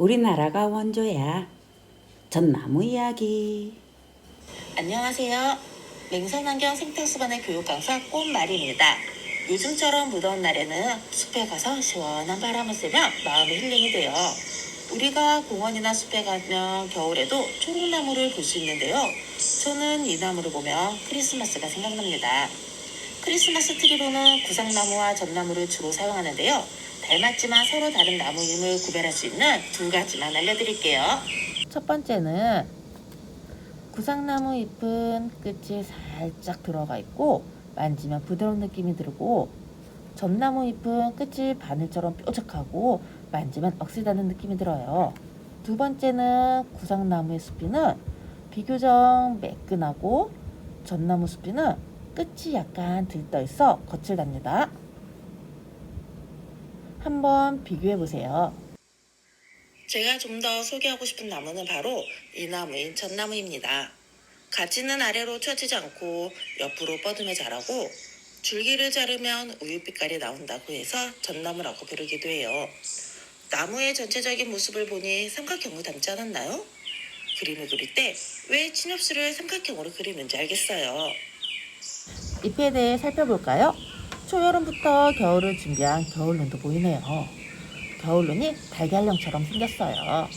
우리나라가 원조야. 전나무 이야기. 안녕하세요. 맹선환경 생태수반의 교육 강사 꽃말입니다. 요즘처럼 무더운 날에는 숲에 가서 시원한 바람을 쐬며 마음의 힐링이 돼요. 우리가 공원이나 숲에 가면 겨울에도 초록나무를 볼 수 있는데요. 저는 이 나무를 보면 크리스마스가 생각납니다. 크리스마스 트리로는 구상나무와 전나무를 주로 사용하는데요. 닮았지만 서로 다른 나무임을 구별할 수 있는 두 가지만 알려드릴게요. 첫 번째는 구상나무 잎은 끝이 살짝 들어가 있고 만지면 부드러운 느낌이 들고 전나무 잎은 끝이 바늘처럼 뾰족하고 만지면 억세다는 느낌이 들어요. 두 번째는 구상나무의 숲이는 비교적 매끈하고 전나무 숲이는 끝이 약간 들떠 있어 거칠답니다. 한번 비교해 보세요. 제가 좀 더 소개하고 싶은 나무는 바로 이 나무인 전나무입니다. 가지는 아래로 처지지 않고 옆으로 뻗으며 자라고 줄기를 자르면 우유빛깔이 나온다고 해서 전나무라고 부르기도 해요. 나무의 전체적인 모습을 보니 삼각형을 닮지 않았나요? 그림을 그릴 때 왜 친엽수를 삼각형으로 그리는지 알겠어요. 잎에 대해 살펴볼까요? 초여름부터 겨울을 준비한 겨울눈도 보이네요. 겨울눈이 달걀형처럼 생겼어요.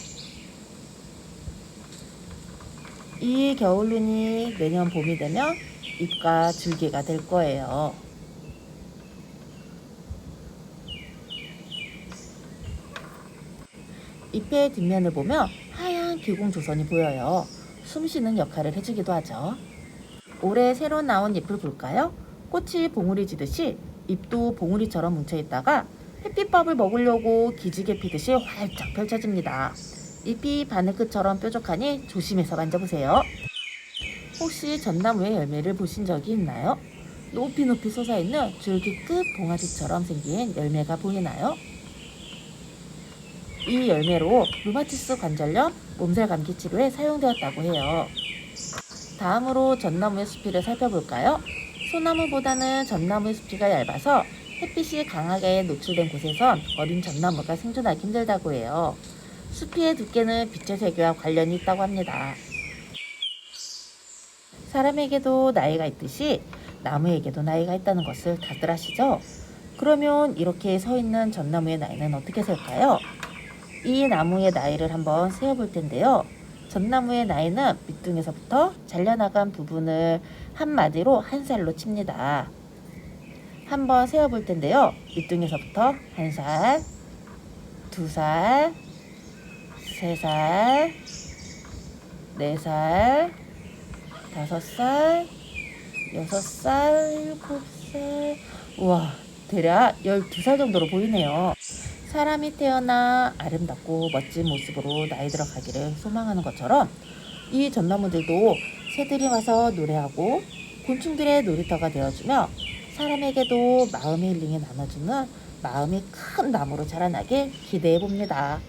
이 겨울눈이 내년 봄이 되면 잎과 줄기가 될 거예요. 잎의 뒷면을 보면 하얀 기공조선이 보여요. 숨쉬는 역할을 해주기도 하죠. 올해 새로 나온 잎을 볼까요? 꽃이 봉우리 지듯이 잎도 봉우리처럼 뭉쳐 있다가 햇빛밥을 먹으려고 기지개 피듯이 활짝 펼쳐집니다. 잎이 바늘 끝처럼 뾰족하니 조심해서 만져보세요. 혹시 전나무의 열매를 보신 적이 있나요? 높이 높이 솟아있는 줄기 끝 봉아지처럼 생긴 열매가 보이나요? 이 열매로 루마티스 관절염, 몸살 감기 치료에 사용되었다고 해요. 다음으로 전나무의 수피를 살펴볼까요? 소나무보다는 전나무의 수피가 얇아서 햇빛이 강하게 노출된 곳에선 어린 전나무가 생존하기 힘들다고 해요. 수피의 두께는 빛의 세계와 관련이 있다고 합니다. 사람에게도 나이가 있듯이 나무에게도 나이가 있다는 것을 다들 아시죠? 그러면 이렇게 서 있는 전나무의 나이는 어떻게 셀까요? 이 나무의 나이를 한번 세어볼 텐데요. 전나무의 나이는 밑둥에서부터 잘려나간 부분을 한마디로 한 살로 칩니다. 한번 세어볼 텐데요. 밑둥에서부터 한 살, 두 살, 세 살, 네 살, 다섯 살, 여섯 살, 일곱 살. 우와, 대략 12살 정도로 보이네요. 사람이 태어나 아름답고 멋진 모습으로 나이 들어가기를 소망하는 것처럼 이 전나무들도 새들이 와서 노래하고 곤충들의 놀이터가 되어주며 사람에게도 마음의 힐링을 나눠주는 마음이 큰 나무로 자라나길 기대해 봅니다.